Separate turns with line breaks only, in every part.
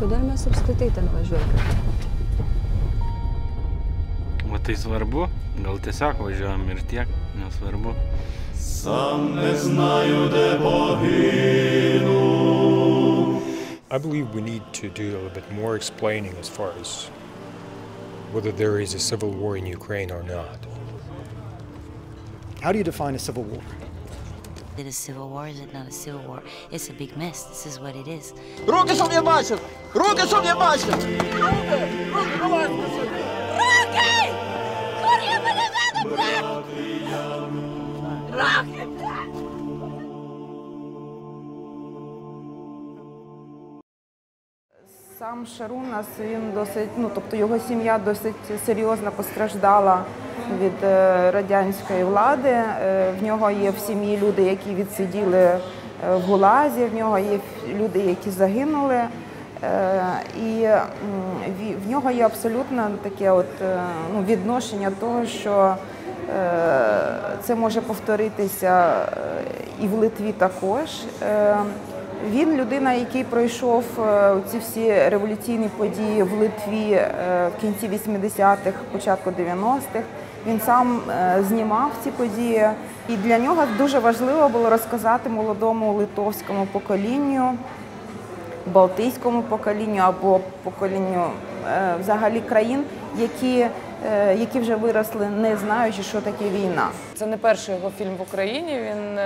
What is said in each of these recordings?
Kodėl mes apskritai ten važiuojame?
O tai svarbu? Gal tiesiog važiuojam ir tiek, nesvarbu.
Сам не знаю, де погину.
I believe we need to do a little bit more explaining as far as whether there is a civil war in Ukraine or not.
How do you define a civil war?
Is it a civil war? Is it not a civil war? It's a big mess. This is what it is.
Руки, щоб я бачив! Руки, щоб я бачив!
Сам Шарунас він досить, ну тобто його сім'я досить серйозно постраждала від е, радянської влади. Е, В нього є в сім'ї люди, які відсиділи е, в Гулазі, в нього є люди, які загинули. І в нього є абсолютно таке от, ну, відношення того, що це може повторитися і в Литві також. Він людина, який пройшов ці всі революційні події в Литві в кінці 80-х, початку 90-х. Він сам е, знімав ці події, і для нього дуже важливо було розказати молодому литовському поколінню, балтійському поколінню або поколінню е, взагалі країн, які, е, які вже виросли, не знаючи, що таке війна.
Це не перший його фільм в Україні. Він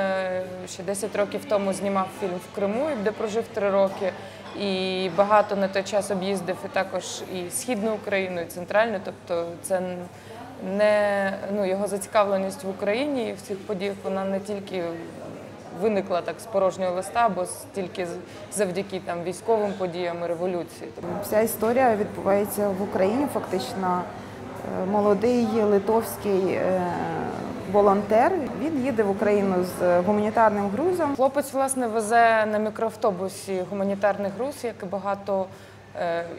ще 10 років тому знімав фільм в Криму, де прожив 3 роки. І багато на той час об'їздив і також і східну Україну, і центральну. Тобто це не ну, його зацікавленість в Україні і в цих подіях вона не тільки виникла так з порожнього листа, або з- тільки завдяки там військовим подіям і революції.
Вся історія відбувається в Україні. Фактично, Е, молодий литовський е, волонтер. Він їде в Україну з гуманітарним грузом.
Хлопець власне везе на мікроавтобусі гуманітарний груз, як і багато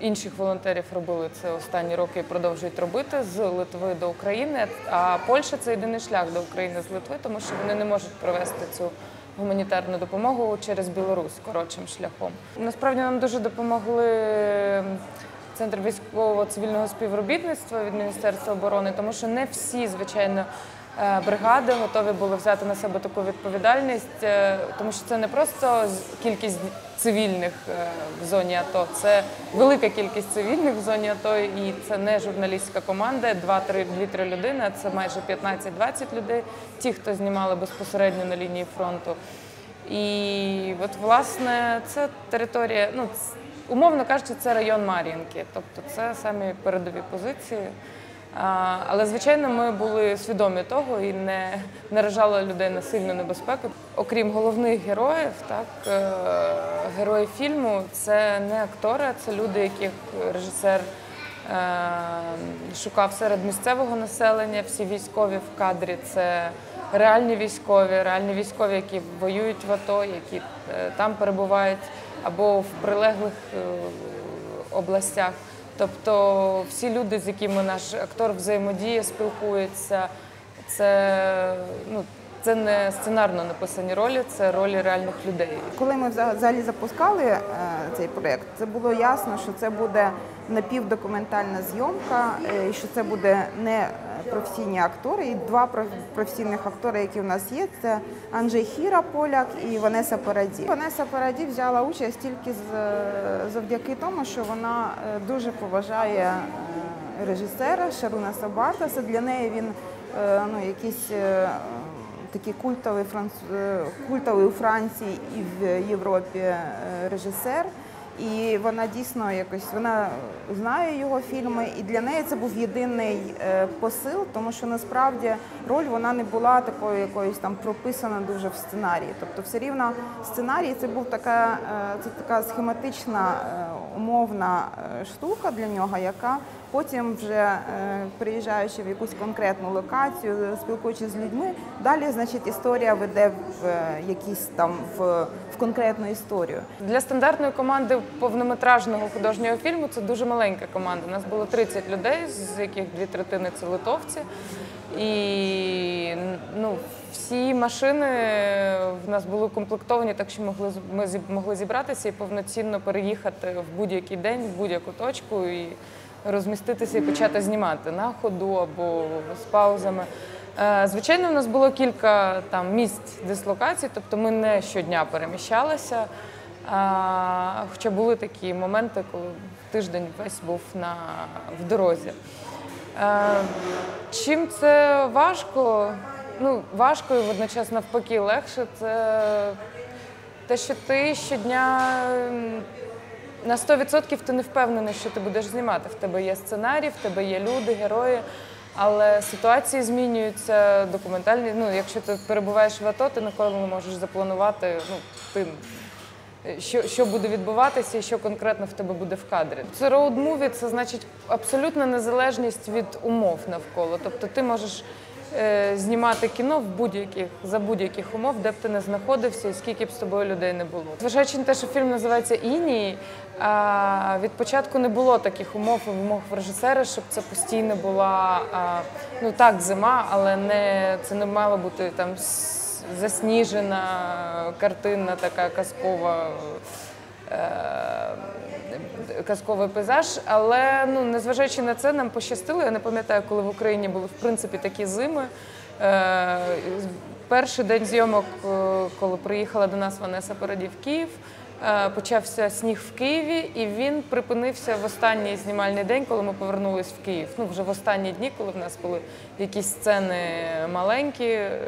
інших волонтерів робили це останні роки і продовжують робити з Литви до України. А Польща це єдиний шлях до України з Литви, тому що вони не можуть провести цю гуманітарну допомогу через Білорусь коротшим шляхом. Насправді нам дуже допомогли. Центр військового цивільного співробітництва від Міністерства оборони, тому що не всі, звичайно, е, бригади готові були взяти на себе таку відповідальність, е, тому що це не просто кількість цивільних е, в зоні АТО, це велика кількість цивільних в зоні АТО, і це не журналістська команда, 2-3 людини, а це майже 15-20 людей, ті, хто знімали безпосередньо на лінії фронту. І от власне це територія, ну умовно кажучи, це район Мар'їнки, тобто це самі передові позиції. Але звичайно, ми були свідомі того і не наражали людей на сильну небезпеку. Окрім головних героїв, так е, герої фільму це не актори, це люди, яких режисер е, шукав серед місцевого населення. Всі військові в кадрі це реальні військові, реальні військові, які воюють в АТО, які е, там перебувають або в прилеглих областях. Тобто всі люди, з якими наш актор взаємодіє, спілкується, це, ну, це не сценарно написані ролі, це ролі реальних людей.
Коли ми вза- взагалі запускали е, цей проєкт, це було ясно, що це буде напівдокументальна зйомка, е, і що це буде не професійні актори. І два професійних актори, які в нас є, це Анджей Хіра Поляк і Ванеса Параді. Ванеса Параді взяла участь тільки завдяки тому, що вона е, дуже поважає е, режисера Шаруна Сабартаса. Для неї він е, ну, якийсь. такий культовий культовий у Франції і в Європі режисер. І вона дійсно якось вона знає його фільми, і для неї це був єдиний е, посил, тому що насправді роль вона не була такою якоюсь там прописана дуже в сценарії. Тобто, все рівно сценарій це був така, е, це така схематична е, умовна штука для нього, яка потім, вже е, приїжджаючи в якусь конкретну локацію, спілкуючись з людьми, далі, значить, історія веде в е, якісь там в, в конкретну історію.
Для стандартної команди повнометражного художнього фільму це дуже маленька команда. У нас було 30 людей, з яких дві третини це литовці. І ну, всі машини в нас були укомплектовані, так що могли ми могли зібратися і повноцінно переїхати в будь-який день, в будь-яку точку і розміститися і почати знімати на ходу або з паузами. Е, Звичайно, в нас було кілька там місць дислокацій, тобто ми не щодня переміщалися. А, хоча були такі моменти, коли тиждень весь був на, в дорозі. Е, чим це важко? Ну, важко і водночас навпаки легше. Це те, що ти щодня на 100% ти не впевнений, що ти будеш знімати. В тебе є сценарій, в тебе є люди, герої. Але ситуації змінюються документальні. Ну, якщо ти перебуваєш в АТО, ти ніколи не можеш запланувати. Ну, ти що, що буде відбуватися і що конкретно в тебе буде в кадрі. Це роуд-муві, це значить абсолютна незалежність від умов навколо. Тобто ти можеш знімати кіно в будь-яких за будь-яких умов, де б ти не знаходився і скільки б з тобою людей не було. Зважаючи на те, що фільм називається Інії, від початку не було таких умов і вимог в режисера, щоб це постійно була ну так, зима, але не це не мало бути там засніжена картинна така казкова. Казковий пейзаж, але ну незважаючи на це, нам пощастило. Я не пам'ятаю, коли в Україні були в принципі такі зими. Е, перший день зйомок, е, коли приїхала до нас Ванеса Породів в Київ, е, почався сніг в Києві, і він припинився в останній знімальний день, коли ми повернулись в Київ. Ну вже в останні дні, коли в нас були якісь сцени маленькі. е,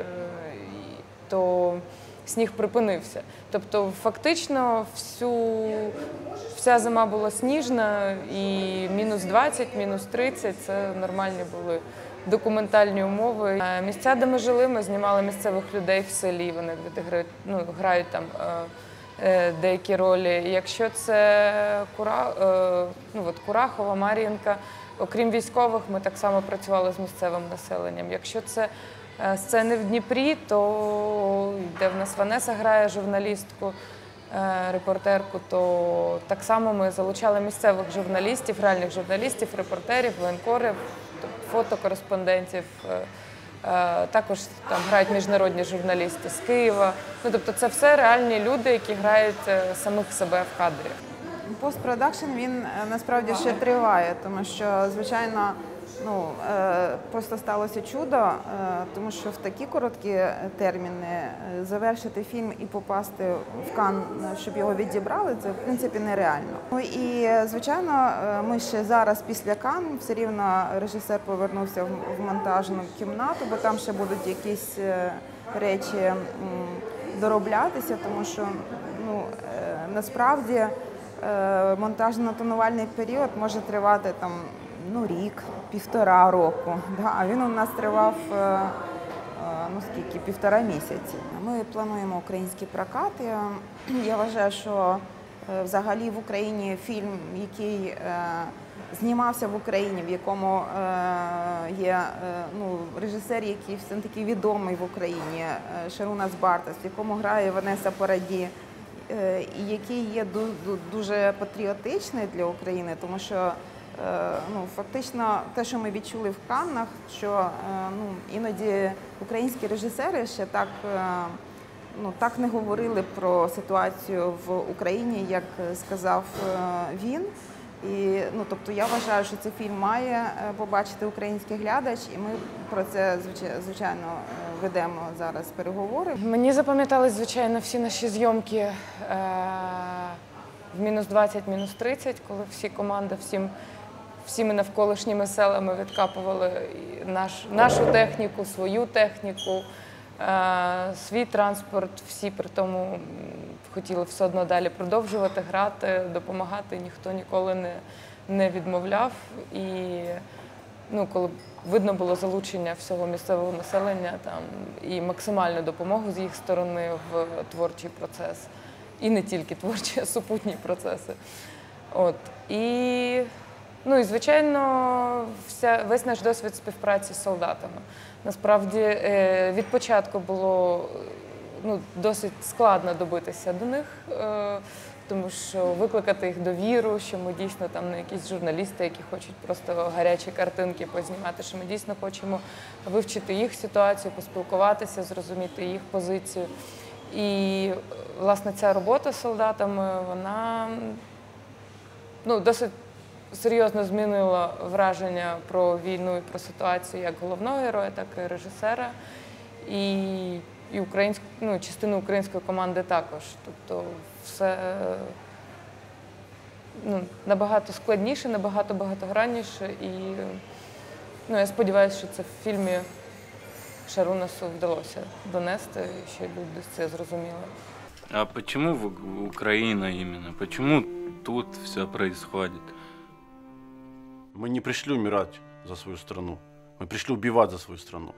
то сніг припинився. Тобто, фактично, всю, вся зима була сніжна, і мінус 20, мінус 30 це нормальні були документальні умови. Е, Місця, де ми жили, ми знімали місцевих людей в селі. Вони відіграють, ну, грають там. е, е, Деякі ролі. Якщо це Кура, ну, от Курахова, Мар'їнка, окрім військових, ми так само працювали з місцевим населенням. Якщо це сцени в Дніпрі, то де в нас Ванеса грає журналістку, е, репортерку, то так само ми залучали місцевих журналістів, реальних журналістів, репортерів, воєнкорів, фотокореспондентів. е, Е, Також там грають міжнародні журналісти з Києва. Ну тобто, це все реальні люди, які грають е, самих себе в кадрі.
Постпродакшн він е, насправді ще триває, тому що, звичайно, ну е, просто сталося чудо, е, тому що в такі короткі терміни е, завершити фільм і попасти в Кан, щоб його відібрали, це в принципі нереально. Ну і звичайно, ми ще зараз після Кан все рівно режисер повернувся в монтажну кімнату, бо там ще будуть якісь речі дороблятися, тому що ну насправді монтажно-тонувальний період може тривати там ну рік, півтора року. Да? Він у нас тривав е, е, ну скільки півтора місяці. Ми плануємо український прокат. Я, вважаю, що е, взагалі в Україні фільм, який знімався в Україні, в якому є ну, режисер, який все таки відомий в Україні, Шарунас Бартас, в якому грає Ванеса Параді, і який є ду- ду- дуже патріотичний для України, тому що ну, фактично те, що ми відчули в Каннах, що е, ну, іноді українські режисери ще так. е, Ну, так не говорили про ситуацію в Україні, як сказав е, він. І ну, тобто я вважаю, що цей фільм має е, побачити український глядач, і ми про це звичайно е, ведемо зараз переговори.
Мені запам'ятались, звичайно, всі наші зйомки е- в мінус 20, мінус 30, коли всі команди всім, всіми навколишніми селами відкапували наш, нашу техніку, свою техніку, е- свій транспорт. Всі при тому хотіли все одно далі продовжувати грати, допомагати. Ніхто ніколи не, не відмовляв. І ну, коли видно було залучення всього місцевого населення там, і максимальну допомогу з їх сторони в творчий процес. І не тільки творчі, а супутні процеси. От. І Ну і звичайно, вся, весь наш досвід співпраці з солдатами. Насправді е, від початку було ну, досить складно добитися до них, е, тому що викликати їх довіру, що ми дійсно там не якісь журналісти, які хочуть просто гарячі картинки познімати, що ми дійсно хочемо вивчити їх ситуацію, поспілкуватися, зрозуміти їх позицію. І власне ця робота з солдатами, вона ну, досить серйозно змінила враження про війну і про ситуацію як головного героя, так і режисера. І, і українськ, ну, частину української команди також. Тобто все ну, набагато складніше, набагато багатогранніше. І ну, я сподіваюся, що це в фільмі Шарунасу вдалося донести, і що люди це зрозуміли.
А почему в- Украина именно? Почему тут все происходит?
Мы не пришли умирать за свою страну. Мы пришли убивать за свою страну.